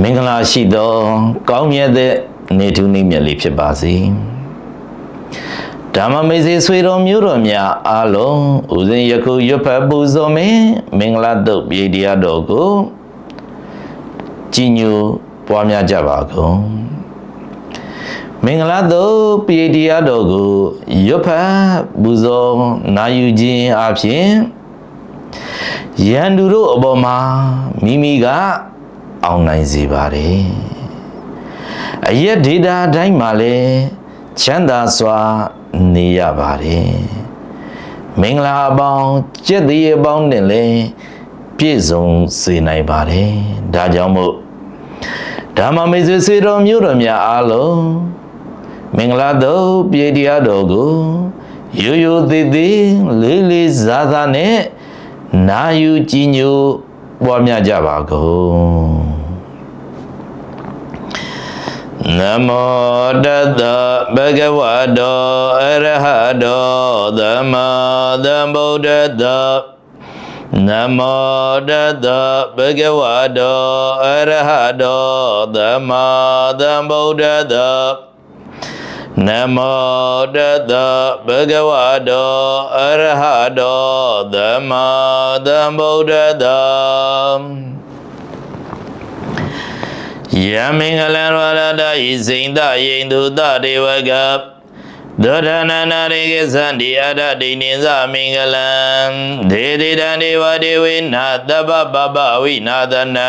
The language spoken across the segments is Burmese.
မင်္ဂလာရှိသောကောင်းမြတ်တဲ့နေထူးနေ့မြတ်လေးဖြစ်ပါစေဓမ္မမေစေဆွေတော်မျိုးတော်များအားလုံးဦးဇင်းယခုရွတ်ဖတ်ပူဇော်မင်းမင်္ဂလာတုတ်ပြေတရားတော်ကိုကြည်ညိုပွားများကြပါကုန်မင်္ဂလာတုတ်ပြေတရားတော်ကိုရွတ်ဖတ်ပူဇော်နာယူခြင်းအပြင်ရန်သူတို့အပေါ်မှာမိမိက အောင်နိုင်စေပါတယ်အရက်ဒေတာအတိုင်းမှာလည်းချမ်းသာစွာနေရပါတယ်မင်္ဂလာအပေါင်းကျက်သေးအပေါင်းနဲ့လည်းပြည့်စုံစေနိုင်ပါတယ်ဒါကြောင့်မို့ဓမ္မမေဆွေစေတော်မျိုးတော်များအားလုံးမင်္ဂလာတော်ပြေတရားတော်ကိုရိုးရိုးသေးသေးလေးလေးစားစားနဲ့နာယူကြည်ညို ပွားများကြပါကုန်နမောတတဗုဒ္ဓဝါတောအရဟတောသမ္မာသမ္ဗုဒ္ဓတနမောတတဗုဒ္ဓဝါတောအရဟတောသမ္မာသမ္ဗုဒ္ဓတ နမောတတဗုဒ္ဓဝါတောအရဟတောသမ္မာသမ္ဗုဒ္ဓတယမင်္ဂလံရရတဤစိန်တယိန်သူတဒေဝကသောဒနာနာရေကသန္တိအရဒိနိသမင်္ဂလံဒေဒေတံဒေဝဒေဝိနာတပပပဝိနာသနံ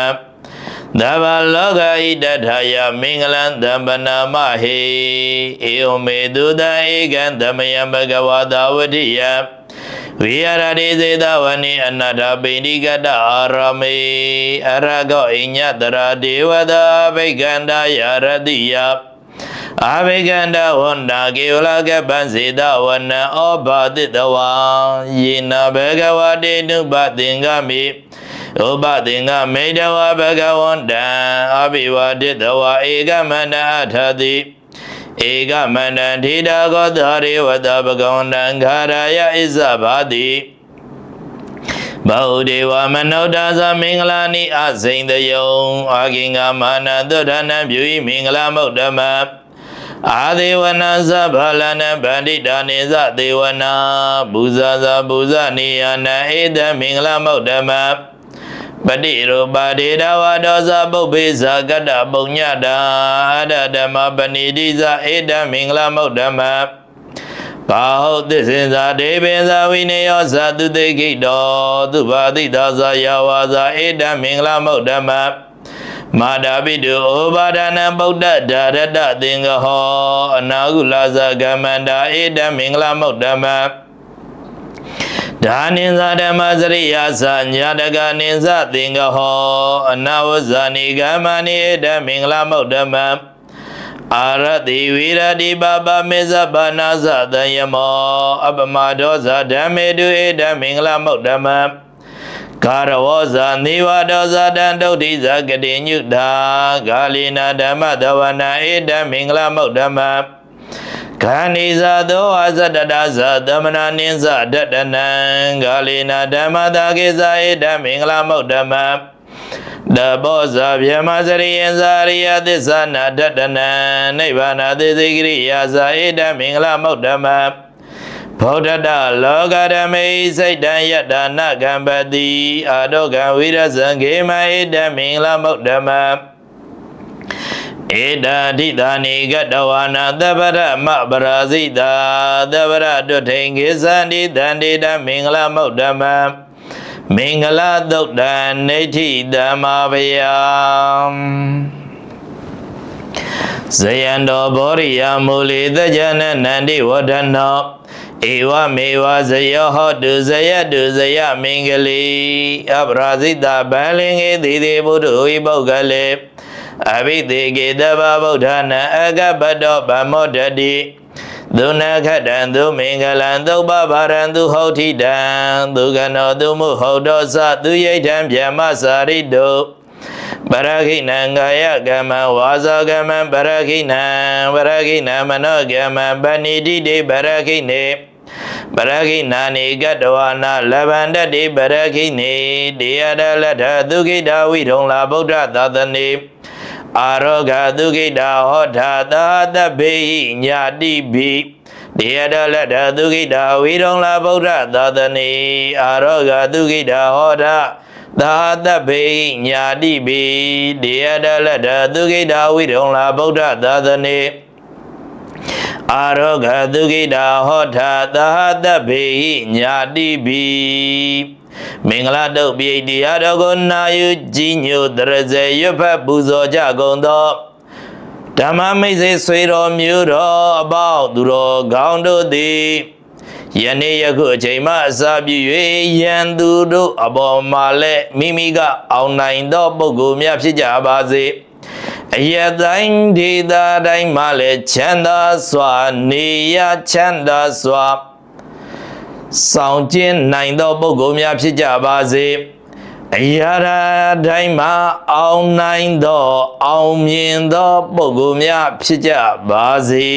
သဗ္ဗလောကဣတထာယမင်္ဂလံသမ္ပနာမဟေဧဝမေတုတဧကံသမယံဘဂဝတာဝတိယဝိရတိစေတဝနိအနတ္တပိဏိကတအာရမေအရကောအိညတရာဒေဝတာဘိကန္တယာရတိယအာဘိကန္တဝန္တာကေဝလကပံစေတဝနံဩဘာတိတဝါယေနဘဂဝတေနုပသင်္ကမိ ဥပသင်္ကမေတဝဘဂဝန္တံအဘိဝတိတဝါဧကမန္တအထတိဧကမန္တံထေတာကောသရေဝတဘဂဝန္တံခာရာယဣဇဘာတိဘောဒေဝမနုဿာသမင်္ဂလာနိအစိန်တယုံအာဂင်္ဂမာနသုဒ္ဓနံပြုဤမင်္ဂလာမုဒ္ဓမအာဒေဝနာသဗလနံဗန္တိတာနိသဒေဝနာဘူဇာဇာဘူဇာနိယနာဧတမင်္ဂလာမုဒ္ဓမ ပတိရောပါဒေတဝါဒောဇပုပ္ပေဇာကတ္တပုံညတာအဒဓမ္မပဏိတိဇာဧတမင်္ဂလာမုဒ္ဓမဘာဟုတ်သစ္စေသာဒေပင်သာဝိနေယောဇာတုတေခိတောသူဘာတိသာဇာယဝါဇာဧတမင်္ဂလာမုဒ္ဓမမာတာပိတုဩဘာဒနာဗုဒ္ဓဓာရတသင်္ကဟောအနာဟုလာဇကမန္တာဧတမင်္ဂလာမုဒ္ဓမ ဒါနိဇာဓမ္မစရိယာသညာတကနိဇသင်္ကဟောအနာဝဇာနိကမဏိဧတမင်္ဂလာမုဒ္ဓမအာရတိဝိရတိပပမေဇဘာနာဇတယမော အပမဒောဇဓမ္မေတုဧတမင်္ဂလာမုဒ္ဓမကာရဝောဇာနေဝဒောဇတံဒုဋ္ဌိဇဂတိညုတာဂာလိနာဓမ္မတဝနာဧတမင်္ဂလာမုဒ္ဓမ ခန္ဒီဇာသောအဇတတဇသမနာနိဇဒတနံဂာလိနာဓမ္မတာကေဇဧတမင်္ဂလာမုဒ္ဓမတဘောဇာဗျမစရိယံဇာရိယသစ္ဆနာဒတနံနိဗ္ဗာနသေသိကိရိယာဇဧတမင်္ဂလာမုဒ္ဓမဗုဒ္ဓတလောကဓမေစိတ်တံယတနာကံပတိအာဒောကံဝိရဇံခေမဧတမင်္ဂလာမုဒ္ဓမ ဧတာဒိတာနိကတဝါနာသဗ္ဗရမပရာဇိတာသဗ္ဗရတုထိန်ခေသန္တိတန္တိတမင်္ဂလာမုဒ္ဓမမင်္ဂလာသုတ်တံနေတိဓမ္မာဗျာဇယံတော်ဘောရိယမူလိသကြနနန္တိဝဒနောဧဝမေဝဇယောဟောတုဇယတုဇယမင်္ဂလိအပရာဇိတဗန္လင်္ကေတိတိဘုဒ္ဓဝိပုဂ္ဂလေ အဘိသေကေတဗဗုဒ္ဓနာအကပတောဗမောတတိသုနခတံသူမင်္ဂလံသုပဗာရံသူဟုတ်ထိတံသူကနောသူမှုဟုတ်တော်စသူယိဋ္ဌံဗျမစာရိတုပရခိဏံကာယကမ္မဝါဇကမ္မပရခိဏံပရခိဏမနောကမ္မပဏိတိတေပရခိနေပရခိနာနိကတဝနာလဗန္တတိပရခိနေတေယရလထသုခိတာဝိထုံလာဗုဒ္ဓသာသနေ အာရောဂသုခိတာဟောထာသာတဘေဟိညာတိဘိတေယတလတ္ထသုခိတာဝိရုံလာဗုဒ္ဓသာသနေအာရောဂသုခိတာဟောထာသာတဘေဟိညာတိဘိတေယတလတ္ထသုခိတာဝိရုံလာဗုဒ္ဓသာသနေအာရောဂသုခိတာဟောထာသာတဘေဟိညာတိဘိ မင်္ဂလာတုတ်ပိဋတရားတော်ကိုနာယူကြည်ညိုတရဇေရွတ်ဖတ်ပူဇော်ကြကုန်သောဓမ္မမိတ်ဆွေဆွေတော်မျိုးတော်အပေါင်းသူတော်ကောင်းတို့သည်ယနေ့ယခုအချိန်မှအစာပြု၍ယံသူတို့အပေါ်မှာလည်းမိမိကအောင်နိုင်သောပုဂ္ဂိုလ်များဖြစ်ကြပါစေအယတိုင်းဒေသတိုင်းမှာလည်းချမ်းသာစွာနေရချမ်းသာစွာ ဆောင်ကျင်းနိုင်သောပုဂ္ဂိုလ်များဖြစ်ကြပါစေအရာရာတိုင်းမှာအောင်နိုင်သော အောင်မြင်သောပုဂ္ဂိုလ်များဖြစ်ကြပါစေ